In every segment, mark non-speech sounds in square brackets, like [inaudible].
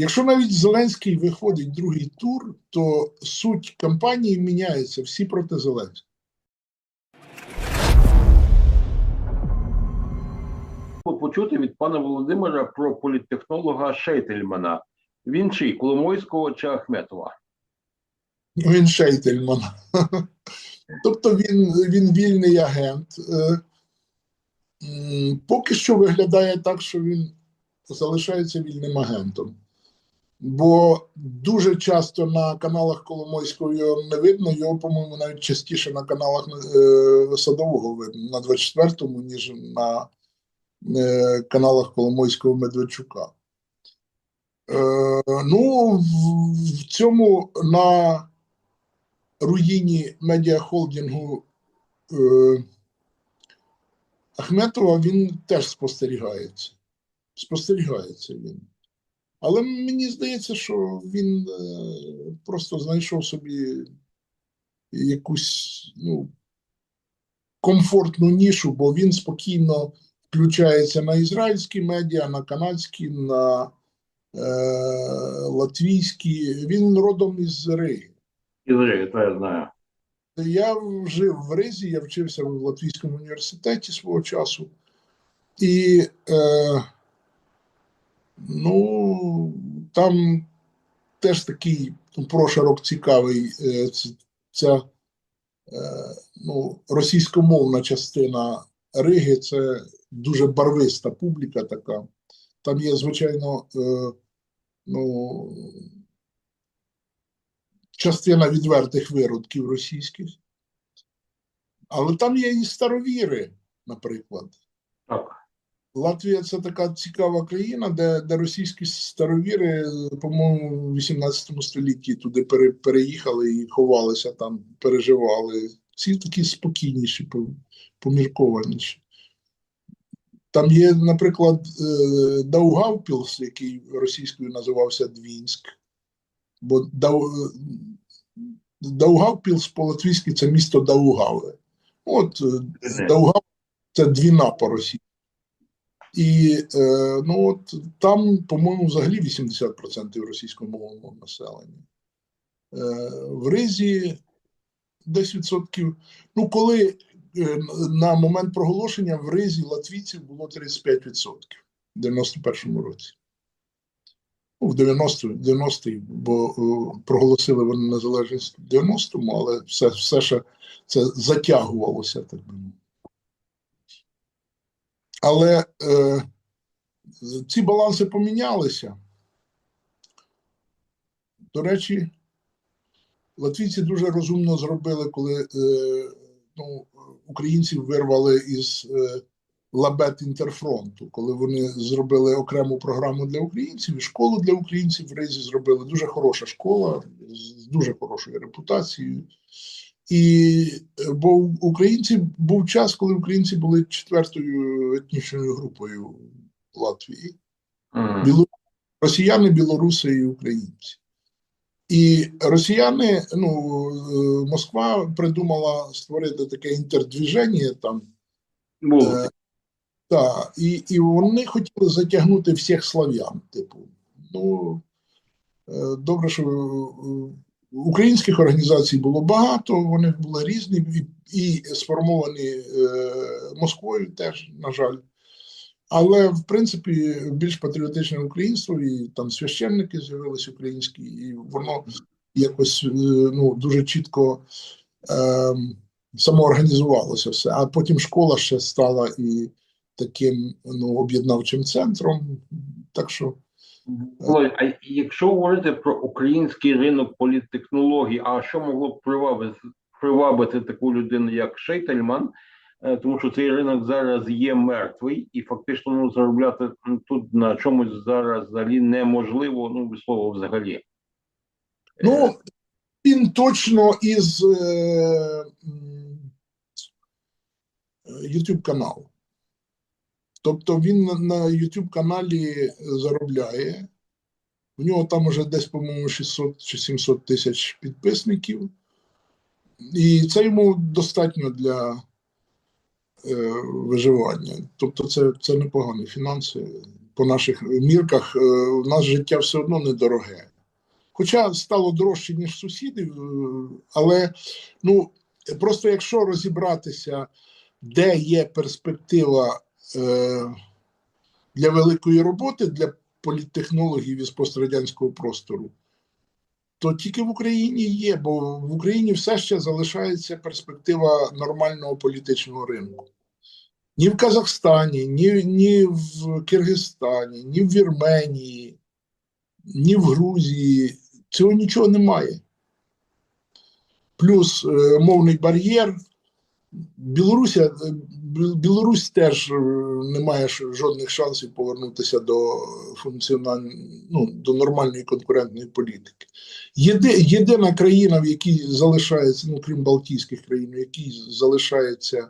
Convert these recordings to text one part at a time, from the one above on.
Якщо навіть Зеленський виходить другий тур, то суть кампанії міняється всі проти Зеленського. почути від пана Володимира про політтехнолога Шейтельмана. Він чий Коломойського чи Ахметова? Він Шейтельман. [laughs] Тобто він, він вільний агент. Е, Поки що виглядає так, що він залишається вільним агентом. Бо дуже часто на каналах Коломойського його не видно, його, по-моєму, навіть частіше на каналах е, Садового видно, на 24-му, ніж на е, каналах Коломойського Медведчука. Е, ну, в, цьому на руїні медіахолдингу е, Ахметова він теж спостерігається. Спостерігається він. Але мені здається, що він е, просто знайшов собі якусь ну, комфортну нішу, бо він спокійно включається на ізраїльські медіа, на канадські, на е, латвійські. Він родом із Риги. Ізраїль, то я знаю. Я жив в Ризі, я вчився в Латвійському університеті свого часу. І е, ну, там теж такий прошарок цікавий. Е, ця е, ну, російськомовна частина Риги це дуже барвиста публіка така. Там є, звичайно, е, ну, частина відвертих виродків російських. Але там є і старовіри, наприклад. Латвія це така цікава країна, де, де російські старовіри, по-моєму, в 18 столітті туди пере, переїхали і ховалися там, переживали. Ці такі спокійніші, по- поміркованіші. Там є, наприклад, е, Даугавпілс, який російською називався Двінськ. Бо Дау, Даугавпілс по-латвійськи це місто Даугаве. От е, Даугав це двіна по російськи. І е, ну от там, по-моєму, взагалі 80% російськомовного населення. Е, в Ризі десь відсотків. Ну, коли е, на момент проголошення в Ризі латвійців було 35% в 91-му році. Ну, в 90 90-й, бо е, проголосили вони незалежність в 90-му, але все, все ще це затягувалося, так би мовити. Але е, ці баланси помінялися. До речі, латвійці дуже розумно зробили, коли е, ну, українців вирвали із е, лабет інтерфронту, коли вони зробили окрему програму для українців і школу для українців в Ризі зробили. Дуже хороша школа з дуже хорошою репутацією. І е, бо у українців був час, коли українці були четвертою етнічною групою в Латвії. Мгм. Біло... Росіяни, білоруси і українці. І росіяни, ну, е, Москва придумала створити таке інтердвіження там. Було. Е, та, і, і вони хотіли затягнути всіх слав'ян. Типу, ну е, добре, що е, українських організацій було багато, вони були різні і, сформовані е, Москвою теж, на жаль. Але в принципі більш патріотичне українство, і там священники з'явилися українські, і воно якось е, ну, дуже чітко е, самоорганізувалося все. А потім школа ще стала і таким ну, об'єднавчим центром. Так що а якщо говорити про український ринок політтехнологій, а що могло б привабити, привабити таку людину, як Шейтельман? Е, Тому що цей ринок зараз є мертвий, і фактично ну, заробляти тут на чомусь зараз взагалі неможливо, ну слова взагалі. Е, Ну, він точно із е, YouTube каналу. Тобто він на- YouTube каналі заробляє. У нього там уже десь, по-моєму, 600 чи 700 тисяч підписників. І це йому достатньо для е, виживання. Тобто, це, це непогані фінанси. по наших мірках, е, у нас життя все одно недороге. Хоча стало дорожче, ніж сусідів, е, але ну, просто якщо розібратися, де є перспектива для великої роботи для політтехнологів із пострадянського простору, то тільки в Україні є, бо в Україні все ще залишається перспектива нормального політичного ринку. Ні в Казахстані, ні, ні в Киргизстані, ні в Вірменії, ні в Грузії. Цього нічого немає. Плюс е, мовний бар'єр. Білоруся, е, Білорусь теж е, не має жодних шансів повернутися до функціональної, ну, до нормальної конкурентної політики. Єди, єдина країна, в якій залишається, ну крім Балтійських країн, в якій залишається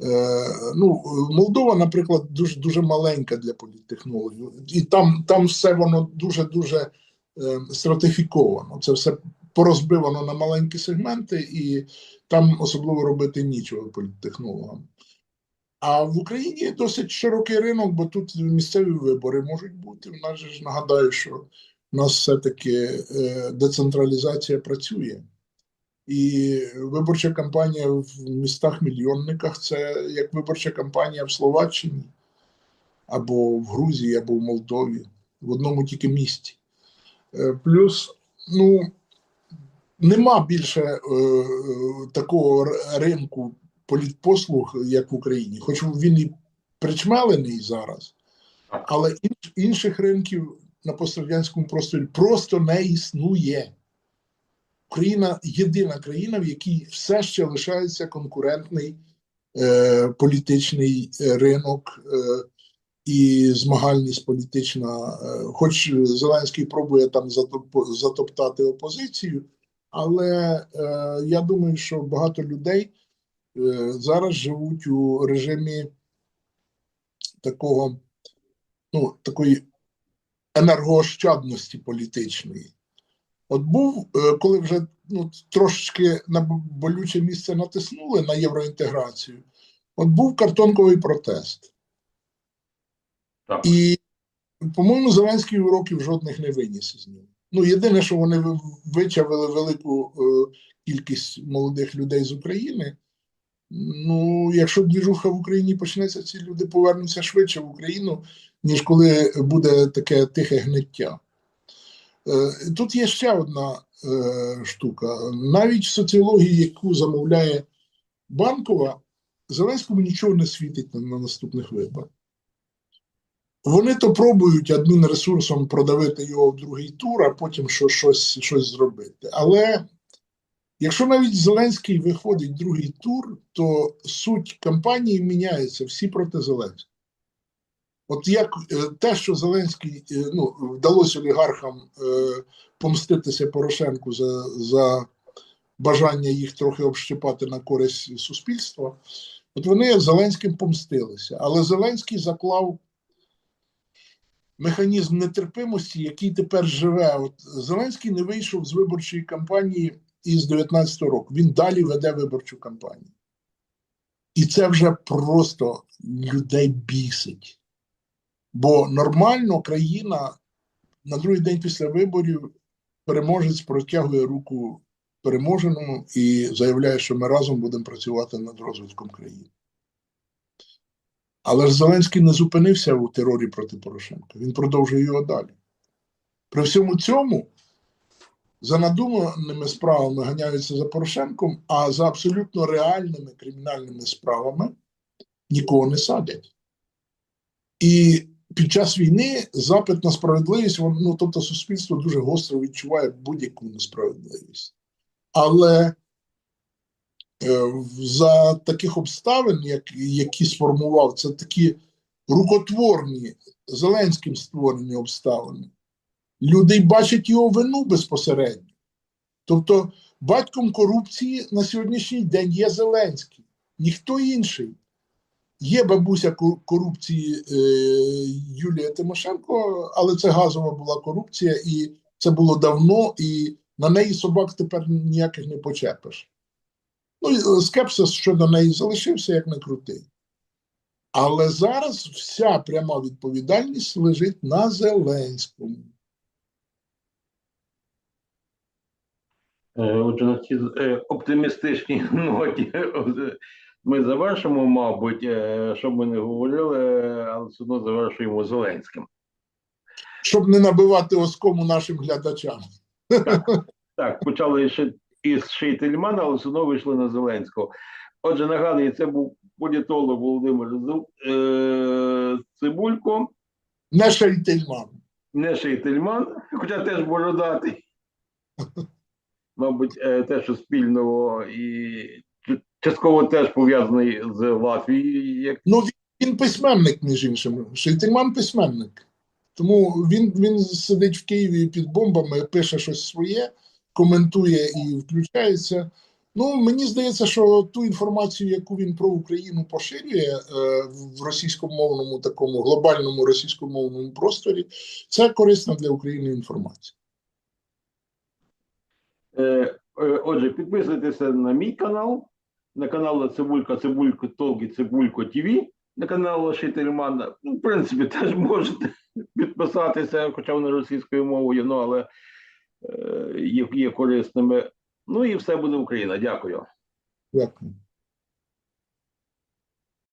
Е, ну, Молдова, наприклад, дуже дуже маленька для політтехнологів, і там, там все воно дуже дуже е, стратифіковано. Це все порозбивано на маленькі сегменти, і там особливо робити нічого політтехнологам. А в Україні досить широкий ринок, бо тут місцеві вибори можуть бути. У нас ж нагадаю, що у нас все-таки е, децентралізація працює. І виборча кампанія в містах-мільйонниках це як виборча кампанія в Словаччині, або в Грузії, або в Молдові, в одному тільки місті. Е, Плюс, ну, нема більше е, е, такого ринку політпослуг, як в Україні, хоч він і причмелений зараз, але інших ринків на пострадянському просторі просто не існує. Україна єдина країна, в якій все ще лишається конкурентний е, політичний е, ринок е, і змагальність політична. Е, хоч Зеленський пробує там затоп, затоптати опозицію, але е, я думаю, що багато людей зараз живуть у режимі такого, ну, такої енергоощадності політичної. От був, е, коли вже ну, трошечки на болюче місце натиснули на євроінтеграцію, от був картонковий протест. Так. І, по-моєму, Зеленський уроків жодних не виніс із нього. Ну, єдине, що вони вичавили велику е, кількість молодих людей з України. Ну, якщо двіжуха в Україні почнеться, ці люди повернуться швидше в Україну, ніж коли буде таке тихе гниття. Е, Тут є ще одна е, штука. Навіть в соціології, яку замовляє Банкова, Зеленському нічого не світить на, на наступних виборах. Вони то пробують адмінресурсом продавити його в другий тур, а потім що, щось, щось зробити. Але якщо навіть Зеленський виходить другий тур, то суть кампанії міняється всі проти Зеленського. От як е, те, що Зеленський е, ну, вдалося олігархам е, помститися Порошенку за, за бажання їх трохи общипати на користь суспільства, от вони Зеленським помстилися. Але Зеленський заклав механізм нетерпимості, який тепер живе. От Зеленський не вийшов з виборчої кампанії із 19 року. Він далі веде виборчу кампанію. І це вже просто людей бісить. Бо нормально країна на другий день після виборів переможець протягує руку переможеному і заявляє, що ми разом будемо працювати над розвитком країни. Але ж Зеленський не зупинився у терорі проти Порошенка. Він продовжує його далі. При всьому цьому за надуманими справами ганяються за Порошенком, а за абсолютно реальними кримінальними справами нікого не садять. І під час війни запит на справедливість, ну, тобто суспільство дуже гостро відчуває будь-яку несправедливість. Але е, за таких обставин, як, які сформував, це такі рукотворні, Зеленським створені обставини. Люди бачать його вину безпосередньо. Тобто, батьком корупції на сьогоднішній день є Зеленський, ніхто інший. Є бабуся корупції е, Юлія Тимошенко, але це газова була корупція, і це було давно, і на неї собак тепер ніяких не почепиш. Ну, е, скепсис щодо неї залишився, як не крутий. Але зараз вся пряма відповідальність лежить на Зеленському. Е, Отже, на цій е, оптимістичній [laughs] ноті е, ми завершимо, мабуть, е, що ми не говорили, е, але все одно завершуємо Зеленським. Щоб не набивати оскому нашим глядачам. Так, почали ще із Шейтельмана, але все одно вийшли на Зеленського. Отже, нагадую, це був політолог Володимир е, Цибулько, Не Шейтельман. не Шейтельман, хоча теж бородатий. [laughs] Мабуть, е, те, що спільного і частково теж пов'язаний з Латвією, як Ну, він, письменник, між іншим. Шейтельман письменник. Тому він, він сидить в Києві під бомбами, пише щось своє, коментує і включається. Ну, мені здається, що ту інформацію, яку він про Україну поширює е, в російськомовному такому глобальному російськомовному просторі, це корисна для України інформація. Е, е, Отже, підписуйтеся на мій канал, на канал Цибулька, Цибулько Толк і Цибулько ТВ, на канал Шейтермана. Ну, в принципі, [laughs] теж можете підписатися, хоча вони російською мовою, ну, але е, є, є корисними. Ну і все буде Україна. Дякую. Дякую.